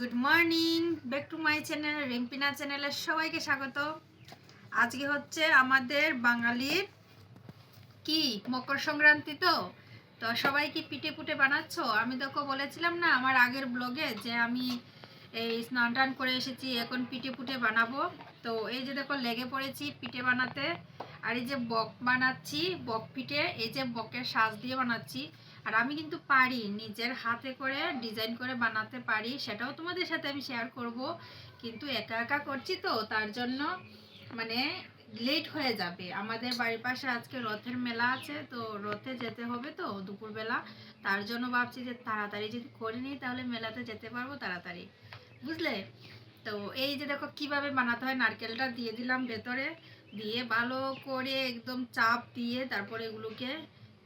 Good morning back to my channel Rimpina চ্যানেলের সবাইকে স্বাগত। আজকে হচ্ছে আমাদের বাঙালির কি, মকর সংক্রান্তি তো? তো সবাই কি পিঠে পুটে বানাচ্ছ? আমি তোকে বলেছিলাম না আমার আগের ব্লগে যে আমি এই স্নান টান করে এসেছি, এখন পিঠে পুটে বানাবো। তো এই যে দেখো, লেগে পড়েছি পিঠে বানাতে। আর এই যে বক বানাচ্ছি, বক পিঠে, এই যে বকের সাজ দিয়ে বানাচ্ছি। আর আমি কিন্তু পারি নিজের হাতে করে ডিজাইন করে বানাতে পারি, সেটাও তোমাদের সাথে আমি শেয়ার করব। কিন্তু একা একা করছি তো, তার জন্য মানে লেট হয়ে যাবে। আমাদের বাড়ির পাশে আজকে রথের মেলা আছে, তো রথে যেতে হবে তো দুপুরবেলা। তার জন্য ভাবছি যে তাড়াতাড়ি যদি করে নিই, তাহলে মেলাতে যেতে পারব তাড়াতাড়ি। বুঝলে? তো এই যে দেখো কীভাবে বানাতে হয়, নারকেলটা দিয়ে দিলাম ভেতরে। দিয়ে ভালো করে একদম চাপ দিয়ে তারপরে এগুলোকে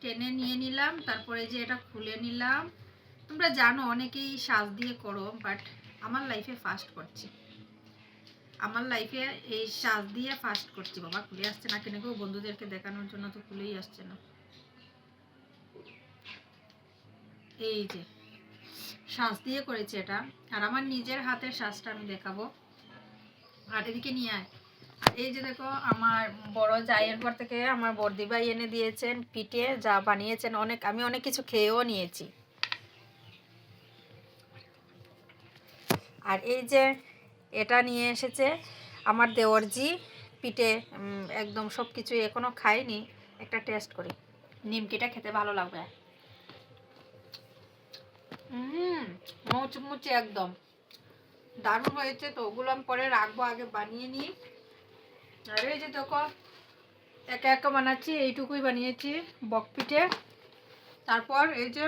টেনে নিয়ে নিলাম, তারপরে যে এটা খুলে নিলাম। তোমরা জানো অনেকেই সাজ দিয়ে করো বাট আমার লাইফে ফার্স্ট করছি। আমার লাইফে এই সাজ দিয়ে ফার্স্ট করছি। বাবা, খুলে আসছে না কেন কেউ বন্ধুদেরকে দেখানোর জন্য তো খুলেই আসছে না। এই যে, সাজ দিয়ে করেছি এটা। আর আমার নিজের হাতের সাজটা আমি দেখাবো। আর এদিকে নিয়ে আয়। এই যে দেখো, আমার বড় জায়ের পর থেকে আমার বর্দি ভাই এনে দিয়েছেন, পিঠে যা বানিয়েছেন অনেক, আমি অনেক কিছু খেয়েও নিয়েছি। আর এই যে এটা নিয়ে এসেছে আমার দেওরজি পিঠে একদম সব কিছু এখনও খাইনি, একটা টেস্ট করি। নিমকিটা খেতে ভালো লাগবে। হুম একদম। দারুণ হয়েছে তো, ওগুলো আমি পরে রাখব, আগে বানিয়ে নিই। আর এই যে দেখো, একা একা বানাচ্ছি, এইটুকুই বানিয়েছি বক পিঠে। তারপর এই যে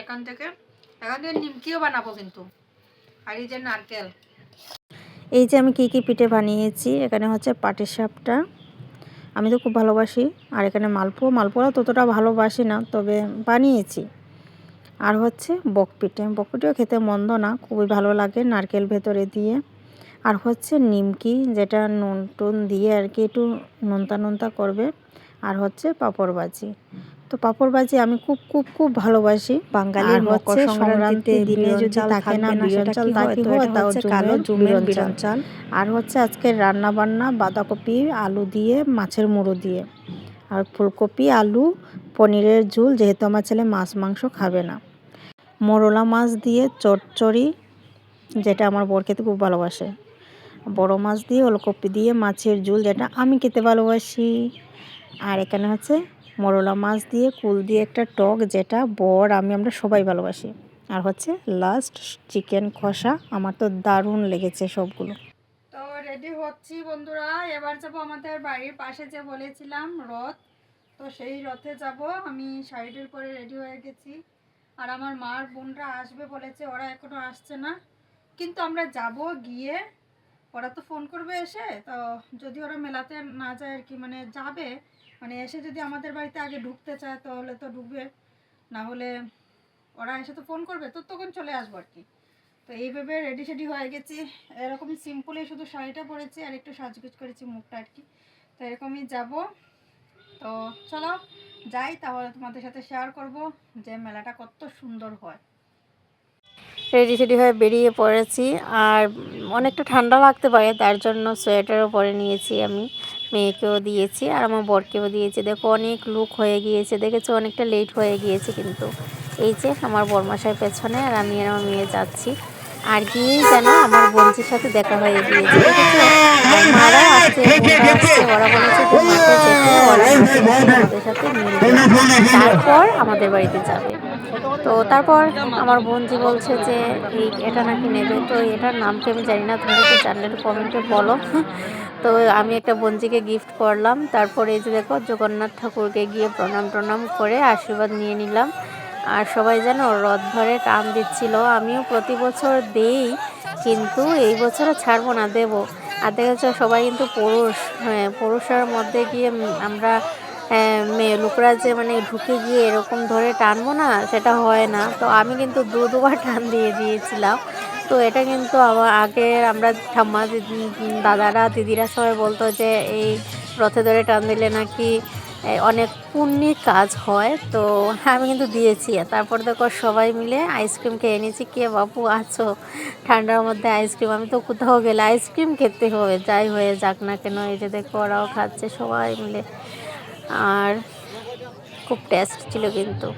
এখান থেকে এখান থেকে নিমকিও বানাবো কিন্তু। আর এই যে নারকেল। এই যে আমি কি কি পিঠে বানিয়েছি, এখানে হচ্ছে পাটির সাপটা। আমি তো খুব ভালোবাসি, আর এখানে মালপোয়া। মালপোয়া ততটা ভালোবাসি না, তবে বানিয়েছি। আর হচ্ছে বক পিঠে। বক পিঠেও খেতে মন্দ না, খুবই ভালো লাগে নারকেল ভেতরে দিয়ে। আর হচ্ছে নিমকি যেটা নুন টুন দিয়ে আর কি একটু নোনতা নোনতা করবে। আর হচ্ছে পাঁপড় ভাজি তো পাঁপড় ভাজি আমি খুব খুব খুব ভালোবাসি। বাঙালির হচ্ছে সংক্রান্তিতে দিনে যদি থাকে না বিরন চাল কি হয়? হয় তাও হচ্ছে কালো জুমের বিরন চাল আর হচ্ছে আজকের রান্না বান্না বাঁধাকপি আলু দিয়ে মাছের মুড়ো দিয়ে। আর ফুলকপি আলু পনিরের ঝুল যেহেতু আমার ছেলে মাছ মাংস খাবে না। মোরলা মাছ দিয়ে চটচড়ি যেটা আমার বর খেতে খুব ভালোবাসে। বড় মাছ দিয়ে, ওলকপি দিয়ে, মাছের ঝোল যেটা আমি খেতে ভালোবাসি। আর এখানে হচ্ছে মরলা মাছ দিয়ে, কুল দিয়ে একটা টক যেটা বর আমি, আমরা সবাই ভালোবাসি। আর হচ্ছে লাস্ট চিকেন কষা, আমার তো দারুণ লেগেছে সবগুলো। তো রেডি হচ্ছি বন্ধুরা, এবার যাব আমাদের বাড়ির পাশে যে বলেছিলাম রথ। তো সেই রথে যাব, আমি শাড়িটির পরে রেডি হয়ে গেছি। আর আমার মার বোনরা আসবে বলেছে, ওরা এখনও আসছে না। কিন্তু আমরা যাব গিয়ে ওরা তো ফোন করবে এসে, তো যদি ওরা মেলাতে না যায় আর কি মানে যাবে মানে এসে যদি আমাদের বাড়িতে আগে ঢুকতে চায় তাহলে তো ঢুকবে, না হলে ওরা এসে তো ফোন করবে, তো তখন চলে আসব আর কি। তো এইভাবে রেডি সেডি হয়ে গেছি। এরকমই সিম্পলি শুধু শাড়িটা পরেছি আর একটু সাজগুজ করেছি মুখটা আর কি। তো এরকমই যাব। তো চলো, যাই তাহলে তোমাদের সাথে শেয়ার করব যে মেলাটা কত সুন্দর হয়। রেডি সেডি হয়ে বেরিয়ে পড়েছি। আর অনেকটা ঠান্ডা লাগতে পারে তার জন্য সোয়েটারও পরে নিয়েছি আমি। মেয়েকেও দিয়েছি আর আমার বরকেও দিয়েছি। দেখো অনেক লুক হয়ে গিয়েছে দেখেছ? অনেকটা লেট হয়ে গিয়েছে কিন্তু। এই যে আমার বরমাসার পেছনে আর আমি আর আমার মেয়ে যাচ্ছি। আর গিয়েই যেন আমার বোনজির সাথে দেখা হয়ে গিয়েছে। দেখেছ? আর মারা আসছে ওরা বলেছে যে যেতে ওরা সাথে মিলবে তারপর আমাদের বাড়িতে যাবে। তো তারপর আমার বোনজি বলছে যে এই এটা নাকি নেবে? তো এটার নাম কি আমি জানি না, তুমি একটু জানলে কমেন্টে বলো। তো আমি একটা বঞ্জিকে গিফট করলাম, তারপরে এই যে দেখো, জগন্নাথ ঠাকুরকে গিয়ে প্রণাম প্রণাম করে আশীর্বাদ নিয়ে নিলাম। আর সবাই যেন রথ ধরে টান দিচ্ছিল। আমিও প্রতি বছর দেই, কিন্তু এই বছরও ছাড়বো না, দেবো। আর দেখেছ সবাই কিন্তু পুরুষ হ্যাঁ পুরুষের মধ্যে গিয়ে আমরা মেয়ে লোকরা যে মানে ঢুকে গিয়ে এরকম ধরে টানবো না, সেটা হয় না। তো আমি কিন্তু দু দুবার টান দিয়ে দিয়েছিলাম। তো এটা কিন্তু আমার আগে আমরা ঠাম্মা দিদি- দাদারা, দিদিরা সবাই বলতো যে এই রথে ধরে টান দিলে নাকি অনেক পুণ্যের কাজ হয়। তো আমি কিন্তু দিয়েছি। তারপর দেখো সবাই মিলে আইসক্রিম খেয়ে নিয়েছি। কে বাপু আছো? ঠান্ডার মধ্যে আইসক্রিম। আমি তো কোথাও গেলে আইসক্রিম খেতে হবে। যাই হয়ে যাক না কেন, এই যে দেখো ওরাও খাচ্ছে সবাই মিলে। আর খুব টেস্ট ছিল কিন্তু।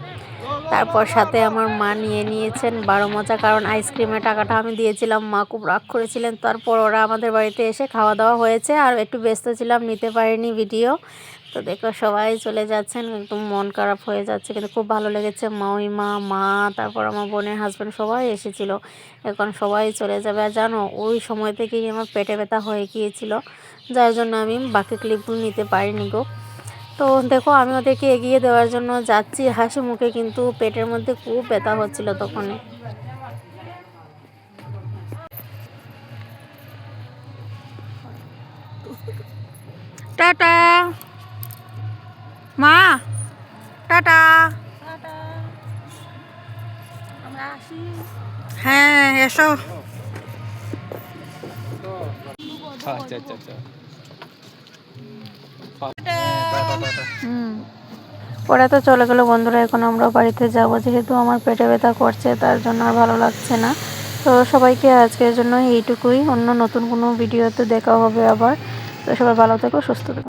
তারপর সাথে আমার মা নিয়ে নিয়েছেন বারো মজা, কারণ আইসক্রিমের টাকাটা আমি দিয়েছিলাম। মা খুব রাগ করেছিলেন। তারপর ওরা আমাদের বাড়িতে এসে খাওয়া দাওয়া হয়েছে। আর একটু ব্যস্ত ছিলাম, নিতে পারিনি ভিডিও তো দেখো সবাই চলে যাচ্ছেন, একদম মন খারাপ হয়ে যাচ্ছে। কিন্তু খুব ভালো লেগেছে। মাউইমা মা তারপর আমার বোনের হাজব্যান্ড সবাই এসেছিল। এখন সবাই চলে যাবে। আর জানো, ওই সময় থেকেই আমার পেটে ব্যথা হয়ে গিয়েছিল। যার জন্য আমি বাকি ক্লিপগুলো নিতে পারিনি গো। তো দেখো আমি ওদেরকে এগিয়ে দেওয়ার জন্য যাচ্ছি। হাসি মুখে কিন্তু পেটের মধ্যে খুব ব্যথা হচ্ছিল তখনই। টাটা। মা টাটা। হ্যাঁ এসো। আচ্ছা আচ্ছা আচ্ছা। হুম। তো চলে গেলো বন্ধুরা, এখন আমরা বাড়িতে যাব। যেহেতু আমার পেটে ব্যথা করছে, তার জন্য আর ভালো লাগছে না। তো সবাইকে আজকের জন্য এইটুকুই। অন্য নতুন কোনো ভিডিওতে দেখা হবে আবার। তো সবাই ভালো থেকো, সুস্থ থেকো।